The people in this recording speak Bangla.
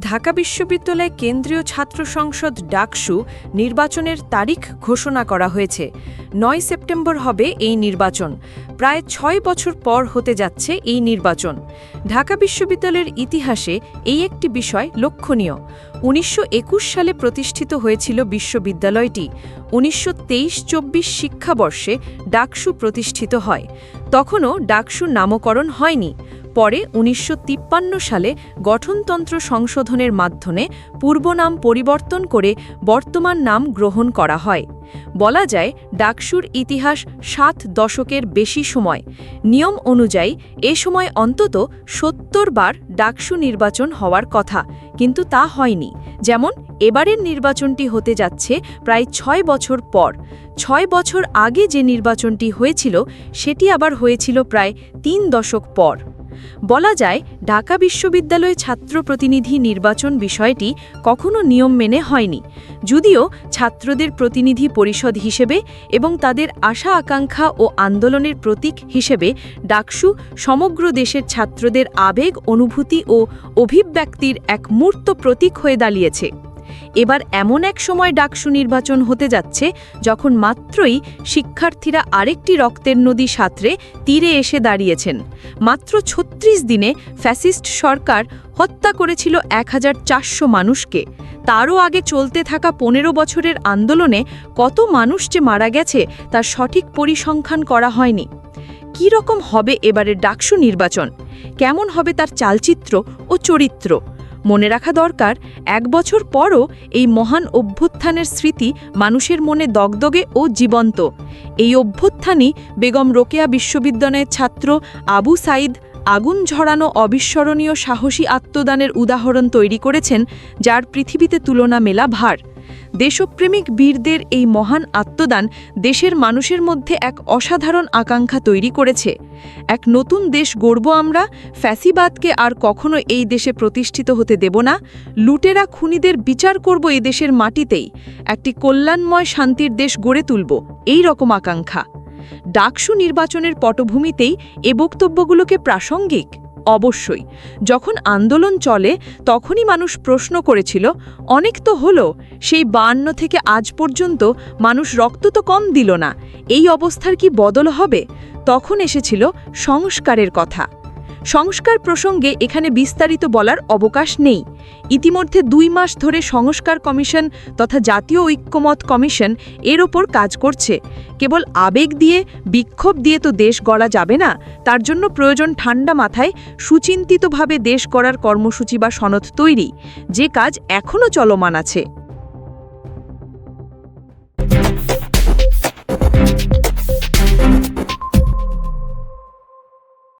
ঢাকা বিশ্ববিদ্যালয় কেন্দ্রীয় ছাত্র সংসদ ডাকসু নির্বাচনের তারিখ ঘোষণা করা হয়েছে। নয় সেপ্টেম্বর হবে এই নির্বাচন। প্রায় ছয় বছর পর হতে যাচ্ছে এই নির্বাচন। ঢাকা বিশ্ববিদ্যালয়ের ইতিহাসে এই একটি বিষয় লক্ষণীয়। উনিশশো একুশ সালে প্রতিষ্ঠিত হয়েছিল বিশ্ববিদ্যালয়টি। উনিশশো তেইশ চব্বিশ শিক্ষাবর্ষে ডাকসু প্রতিষ্ঠিত হয়। তখনও ডাকসু নামকরণ হয়নি। পরে উনিশশো তিপ্পান্ন সালে গঠনতন্ত্র সংশোধনের মাধ্যমে পূর্বনাম পরিবর্তন করে বর্তমান নাম গ্রহণ করা হয়। বলা যায়, ডাকসুর ইতিহাস সাত দশকের বেশি সময়। নিয়ম অনুযায়ী, এ সময় অন্তত সত্তর বার ডাকসু নির্বাচন হওয়ার কথা, কিন্তু তা হয়নি। যেমন, এবারের নির্বাচনটি হতে যাচ্ছে প্রায় ছয় বছর পর। ছয় বছর আগে যে নির্বাচনটি হয়েছিল, সেটি আবার হয়েছিল প্রায় তিন দশক পর। বলা যায়, ঢাকা বিশ্ববিদ্যালয়ে ছাত্র প্রতিনিধি নির্বাচন বিষয়টি কখনো নিয়ম মেনে হয়নি। যদিও ছাত্রদের প্রতিনিধি পরিষদ হিসেবে এবং তাদের আশা আকাঙ্ক্ষা ও আন্দোলনের প্রতীক হিসেবে ডাকসু সমগ্র দেশের ছাত্রদের আবেগ, অনুভূতি ও অভিব্যক্তির এক মূর্ত প্রতীক হয়ে দাঁড়িয়েছে। এবার এমন এক সময় ডাকসু নির্বাচন হতে যাচ্ছে, যখন মাত্রই শিক্ষার্থীরা আরেকটি রক্তের নদী সাঁতরে তীরে এসে দাঁড়িয়েছেন। মাত্র ছত্রিশ দিনে ফ্যাসিস্ট সরকার হত্যা করেছিল এক হাজার চারশো মানুষকে। তারও আগে চলতে থাকা পনেরো বছরের আন্দোলনে কত মানুষ যে মারা গেছে, তার সঠিক পরিসংখ্যান করা হয়নি। কী রকম হবে এবারের ডাকসু নির্বাচন? কেমন হবে তার চালচিত্র ও চরিত্র? মনে রাখা দরকার, এক বছর পরও এই মহান অভ্যুত্থানের স্মৃতি মানুষের মনে দগদগে ও জীবন্ত। এই অভ্যুত্থানই বেগম রোকেয়া বিশ্ববিদ্যালয়ের ছাত্র আবু সাইদ আগুন ঝরানো অবিস্মরণীয় সাহসী আত্মদানের উদাহরণ তৈরি করেছেন, যার পৃথিবীতে তুলনা মেলা ভার। দেশপ্রেমিক বীরদের এই মহান আত্মদান দেশের মানুষের মধ্যে এক অসাধারণ আকাঙ্ক্ষা তৈরি করেছে। এক নতুন দেশ গড়ব আমরা, ফ্যাসিবাদকে আর কখনো এই দেশে প্রতিষ্ঠিত হতে দেব না। লুটেরা খুনিদের বিচার করব এই দেশের মাটিতেই। একটি কল্যাণময় শান্তির দেশ গড়ে তুলব, এই রকম আকাঙ্ক্ষা। ডাকসু নির্বাচনের পটভূমিতেই এ বক্তব্যগুলোকে প্রাসঙ্গিক। অবশ্যই। যখন আন্দোলন চলে, তখনই মানুষ প্রশ্ন করেছিল, অনেক তো হলো, সেই বান্ন থেকে আজ পর্যন্ত মানুষ রক্ত তো কম দিল না, এই অবস্থার কি বদল হবে? তখন এসেছিল সংস্কারের কথা। সংস্কার প্রসঙ্গে এখানে বিস্তারিত বলার অবকাশ নেই। ইতিমধ্যে দুই মাস ধরে সংস্কার কমিশন তথা জাতীয় ঐক্যমত কমিশন এর ওপর কাজ করছে। কেবল আবেগ দিয়ে, বিক্ষোভ দিয়ে তো দেশ গড়া যাবে না, তার জন্য প্রয়োজন ঠান্ডা মাথায় সুচিন্তিতভাবে দেশ গড়ার কর্মসূচি বা সনদ তৈরি। যে কাজ এখনও চলমান আছে।